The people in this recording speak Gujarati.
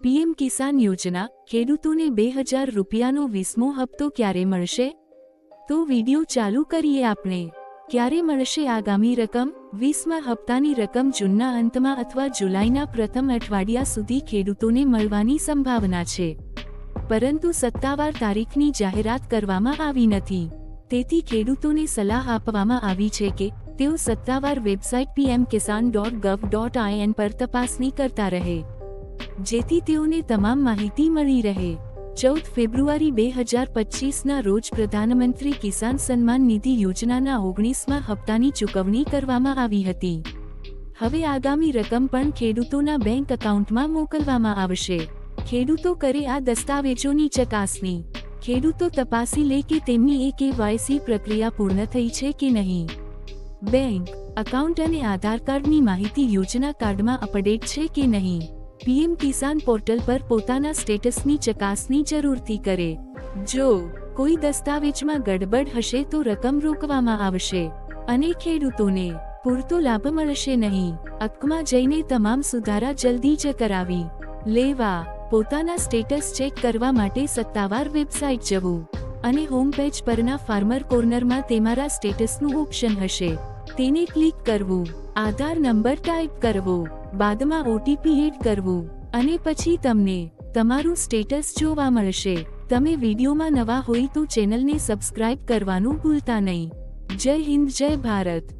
પીએમ કિસાન યોજના ખેડૂતોને બે હજાર રૂપિયાનો વીસમો હપ્તો ક્યારે મળશે? તો વિડિયો ચાલુ કરીએ આપણે. ક્યારે મળશે આગામી રકમ? વીસમા હપ્તાની રકમ જૂનના અંતમાં અથવા જુલાઈના પ્રથમ અઠવાડિયા સુધી ખેડૂતોને મળવાની સંભાવના છે. પરંતુ સત્તાવાર તારીખની જાહેરાત કરવામાં આવી નથી. તેથી ખેડૂતોને સલાહ આપવામાં આવી છે કે તેઓ સત્તાવાર website PM Kisan dot gov dot IN પર તપાસણી કરતા રહે. જેથી તેઓને તમામ માહિતી મળી રહે. ચૌદ ફેબ્રુઆરી બે હજાર પચીસના રોજ પ્રધાનમંત્રી કિસાન સન્માન નિધિ યોજનાના ઓગણીસમાં હપ્તાની ચૂકવણી કરવામાં આવી હતી. હવે આગામી રકમ પણ ખેડૂતોના બેંક એકાઉન્ટમાં મોકલવામાં આવશે. ખેડૂતો કરે આ દસ્તાવેજોની ચકાસણી. ખેડૂતો તપાસી લે કે તેમની એ કેવાયસી પ્રક્રિયા પૂર્ણ થઈ છે કે નહીં. બેંક, એકાઉન્ટ અને આધાર કાર્ડની માહિતી યોજના કાર્ડમાં અપડેટ છે કે નહીં? પીએમ કિસાન પોર્ટલ પર પોતાના સ્ટેટસની ચકાસણી જરૂરથી કરે. જો કોઈ દસ્તાવેજમાં ગડબડ હશે તો રકમ રોકવામાં આવશે અને ખેડૂતોને પૂરતો લાભ મળશે નહીં. અકમાં જઈને તમામ સુધારા જલ્દી જ કરાવી. લેવા પોતાના સ્ટેટસ ચેક કરવા માટે સત્તાવાર વેબસાઇટ જવું. અને હોમ પેજ પરના ફાર્મર કોર્નરમાં તમારા સ્ટેટસનું ઓપ્શન હશે. તેને ક્લિક કરવું, આધાર નંબર ટાઈપ કરવો, બાદમાં ઓટીપી એડ કરવું, અને પછી તમને તમારું સ્ટેટસ જોવા મળશે. તમે વિડીયોમાં નવા હોય તો ચેનલને સબસ્ક્રાઇબ કરવાનું ભૂલતા નહીં. જય હિન્દ, જય ભારત.